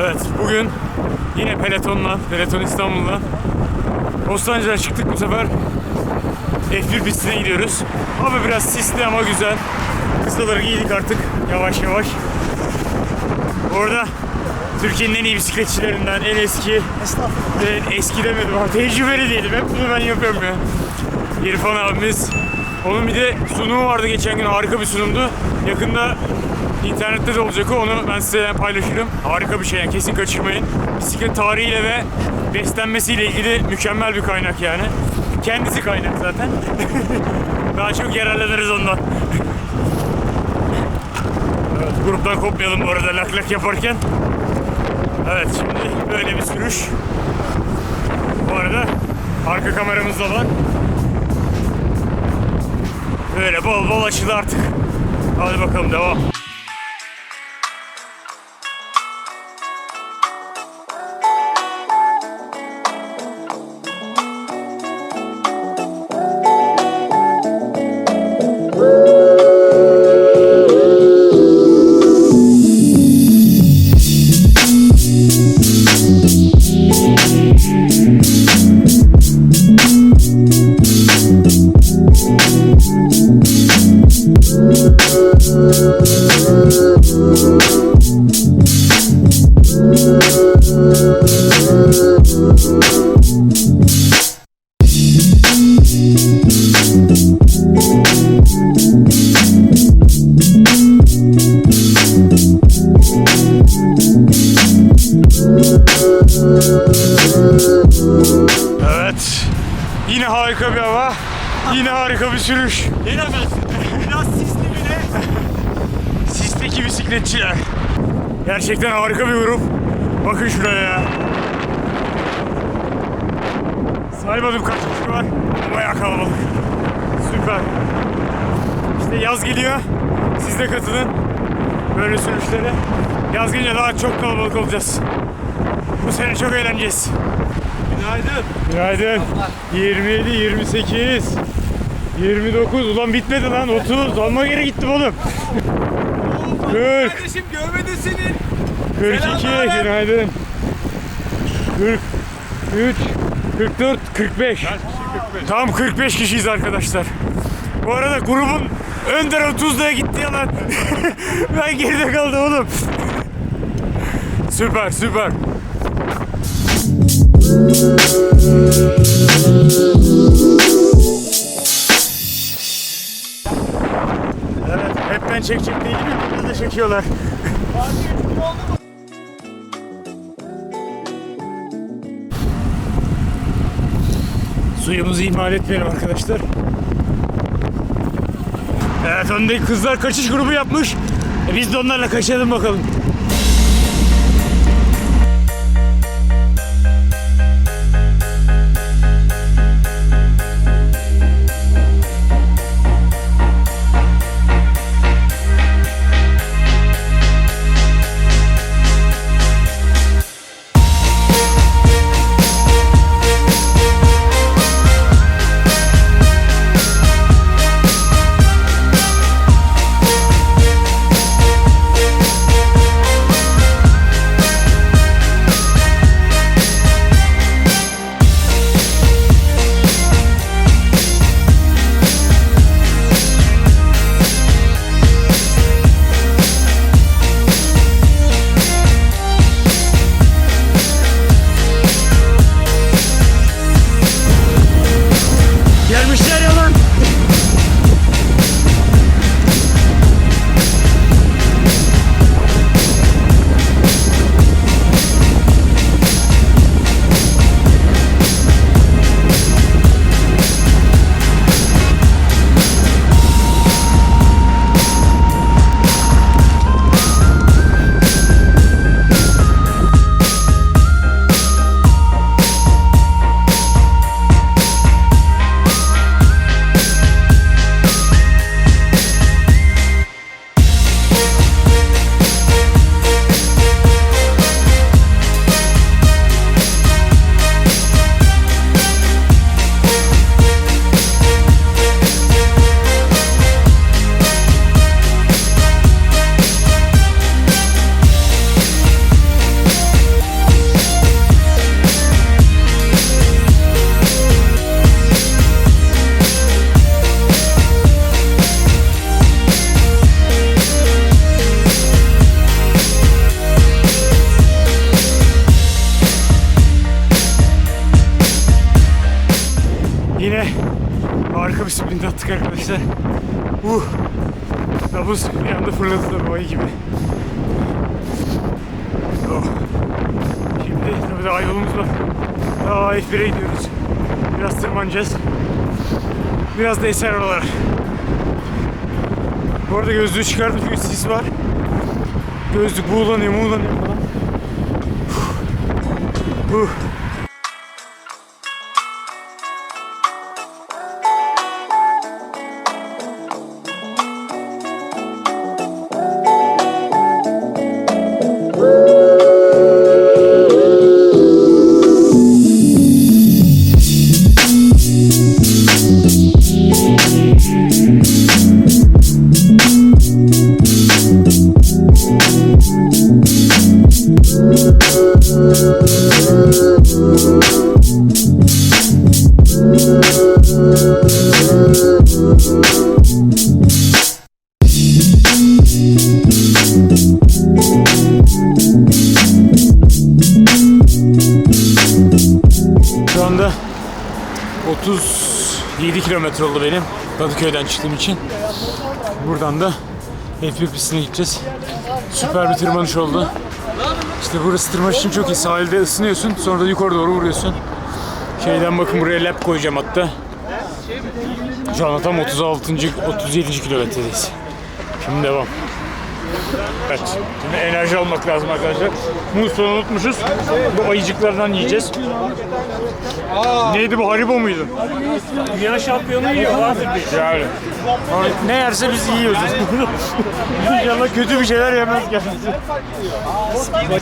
Evet bugün yine Peloton'la, Peloton İstanbul'la Bostancı'dan çıktık bu sefer. F1 pistine gidiyoruz. Hava biraz sisli ama güzel. Kısaları giydik artık yavaş yavaş. Orada Türkiye'nin en iyi bisikletçilerinden, en eski, en eski demedim ama tecrübeli değilim. Hep bunu ben yapıyorum ya. İrfan abimiz. Onun bir de sunumu vardı geçen gün. Harika bir sunumdu. Yakında internette de olacak o. Onu ben size paylaşırım. Harika bir şey yani. Kesin kaçırmayın. Bisiklet tarihiyle ve beslenmesiyle ilgili mükemmel bir kaynak yani. Kendisi kaynak zaten. Daha çok yararlanırız ondan. evet, gruptan kopmayalım bu arada lak lak yaparken. Evet şimdi böyle bir sürüş. Bu arada arka kameramız da var. Böyle bol bol açıldı artık. Hadi bakalım devam. Evet. Yine harika bir hava. Yine harika bir sürüş. Yine Biraz sisli bile. Sisteki bisikletçiler. Gerçekten harika bir grup. Bakın şuraya ya. Saymadım kaç kişi var. Bayağı kalabalık. Süper. İşte yaz geliyor. Siz de katılın. Böyle sürüşlere. Yaz gelince daha çok kalabalık olacağız. Bu sene çok eğleneceğiz. Günaydın. Günaydın. 27, 28, 29. Ulan bitmedi lan 30. Alma geri gittim oğlum. 40, Kardeşim görmedin seni. 42. Selamlar. Günaydın. 43, 44, 45. Tam 45 kişiyiz arkadaşlar. Bu arada grubun önder Tuzla'ya gitti ya lan. ben geride kaldım oğlum. süper süper. Evet, hep ben çekecek değilim beni de çekiyorlar. Suyumuzu ihmal etmeyelim arkadaşlar. Evet, öndeki kızlar kaçış grubu yapmış. E, biz de onlarla kaçalım bakalım. Harika bir sprint attık arkadaşlar. Uh. Nabız bir anda fırladı tabii ayı gibi. Oh. Şimdi tabii daha yolumuz var. Daha F1'e gidiyoruz. Biraz tırmanacağız. Biraz da eser aralar. Bu arada gözlüğü çıkardım çünkü sis var. Gözlük buğulanıyor muğlanıyor falan. Uh. Uh. Şu anda 37 kilometre oldu benim Kadıköy'den çıktığım için. Buradan da F1 pistine gideceğiz. Süper bir tırmanış oldu. İşte burası tırmanış için çok iyi. Sahilde ısınıyorsun sonra da yukarı doğru vuruyorsun. Şeyden bakın buraya lap koyacağım hatta. Şu anda tam 36. 37. kilometredeyiz. Şimdi devam. Evet. Şimdi enerji almak lazım arkadaşlar. Falan unutmuşuz. Bu ayıcıklardan yiyeceğiz. Neydi bu? Haribo muydu? Dünya şampiyonu yiyor abi. Yani. Ne yerse biz yiyoruz. İnşallah kötü bir şeyler yemez kendisi.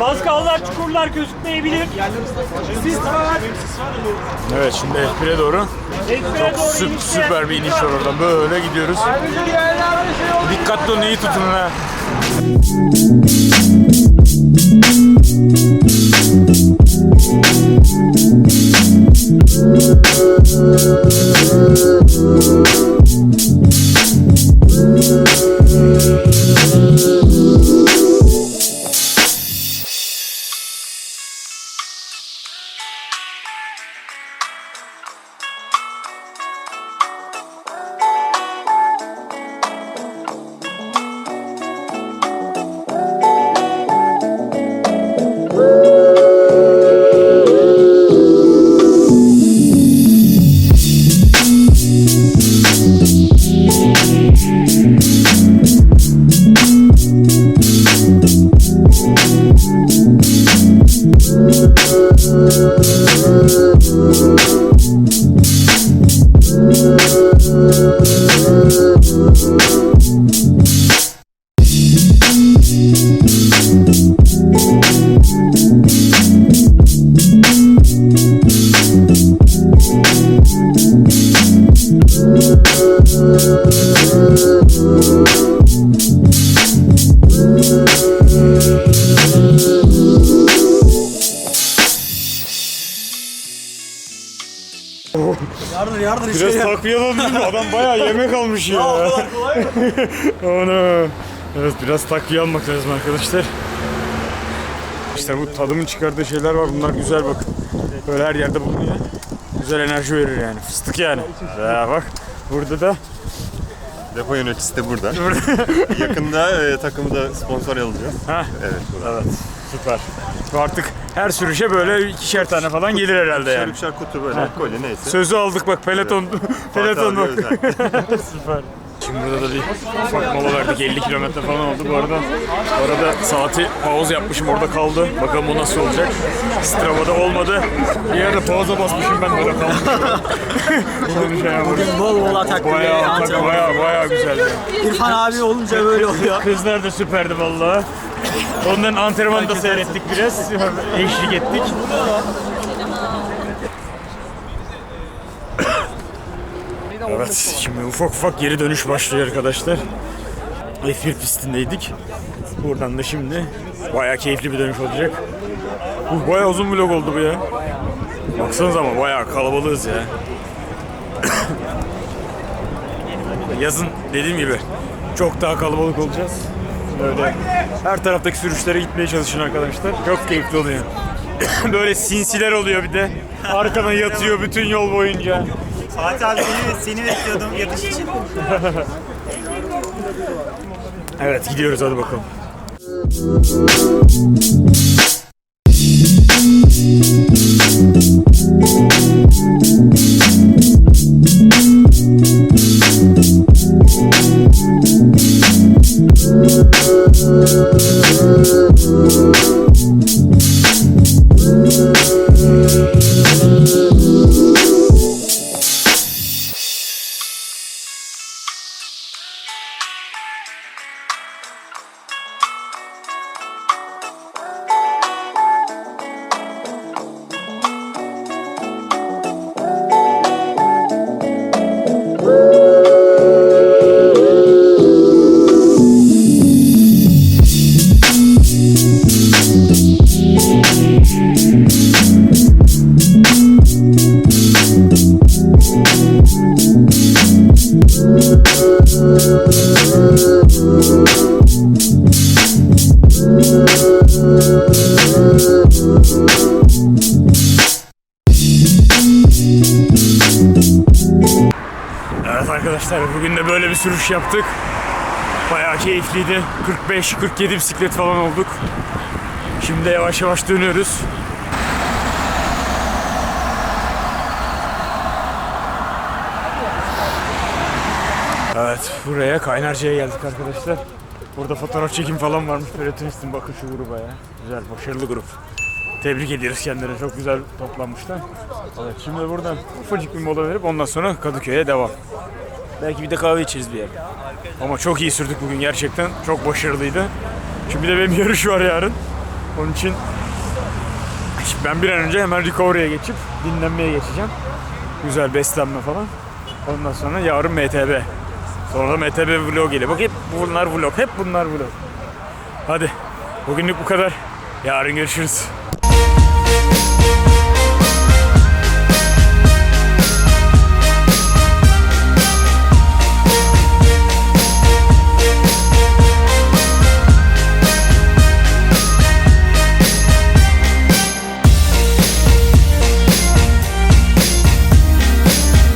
Bazı çukurlar gözükmeyebilir. Var. Evet şimdi F1'e doğru. Ekmeğe doğru süper bir iniş var oradan. Böyle gidiyoruz. Dikkatli olun iyi tutun ha. Yardır yardır Biraz takviye değil mi? Adam bayağı yemek almış ya. Onu. Evet biraz takviye almak lazım arkadaşlar. İşte bu tadımın çıkardığı şeyler var. Bunlar güzel bak. Böyle her yerde bulunuyor. Güzel enerji verir yani. Fıstık yani. Ya bak. Burada da Depo yöneticisi de burada. Yakında e, takımı da sponsor alacağız. ha Evet. burada. evet süper. Artık her sürüşe böyle ikişer tane falan gelir herhalde yani. bir kutu böyle kolye neyse. Sözü aldık bak peloton peloton bak. özel. Süper. Burada da bir ufak mola verdik. 50 kilometre falan oldu bu arada. Bu arada saati pause yapmışım orada kaldı. Bakalım bu nasıl olacak. Strava'da olmadı. Bir yerde pauza basmışım ben böyle kaldım. Bunu bir şey yapmadım. Bol bol atak Bayağı atak, bayağı bayağı güzeldi. İrfan abi olunca böyle oluyor. Kızlar da süperdi vallahi. Onların antrenmanını da seyrettik biraz. Eşlik ettik. Evet, şimdi ufak ufak geri dönüş başlıyor arkadaşlar. F1 pistindeydik. Buradan da şimdi bayağı keyifli bir dönüş olacak. Bu bayağı uzun vlog oldu bu ya. Baksanıza ama bayağı kalabalığız ya. Yazın dediğim gibi çok daha kalabalık olacağız. Böyle her taraftaki sürüşlere gitmeye çalışın arkadaşlar. Çok keyifli oluyor. Böyle sinsiler oluyor bir de. Arkana yatıyor bütün yol boyunca. Fatih abi seni, seni bekliyordum yarış için. Evet gidiyoruz hadi bakalım. Arkadaşlar bugün de böyle bir sürüş yaptık. Bayağı keyifliydi. 45-47 bisiklet falan olduk. Şimdi de yavaş yavaş dönüyoruz. Evet buraya Kaynarca'ya geldik arkadaşlar. Burada fotoğraf çekim falan varmış. Pelotonistin bakın şu gruba ya. Güzel başarılı grup. Tebrik ediyoruz kendilerine. Çok güzel toplanmışlar. Evet şimdi buradan ufacık bir mola verip ondan sonra Kadıköy'e devam. Belki bir de kahve içeriz bir yer. Ama çok iyi sürdük bugün gerçekten. Çok başarılıydı. Şimdi de benim yarış var yarın. Onun için ben bir an önce hemen recovery'e geçip dinlenmeye geçeceğim. Güzel beslenme falan. Ondan sonra yarın MTB. Sonra da MTB vlog geliyor. Bak hep bunlar vlog. Hep bunlar vlog. Hadi. Bugünlük bu kadar. Yarın görüşürüz.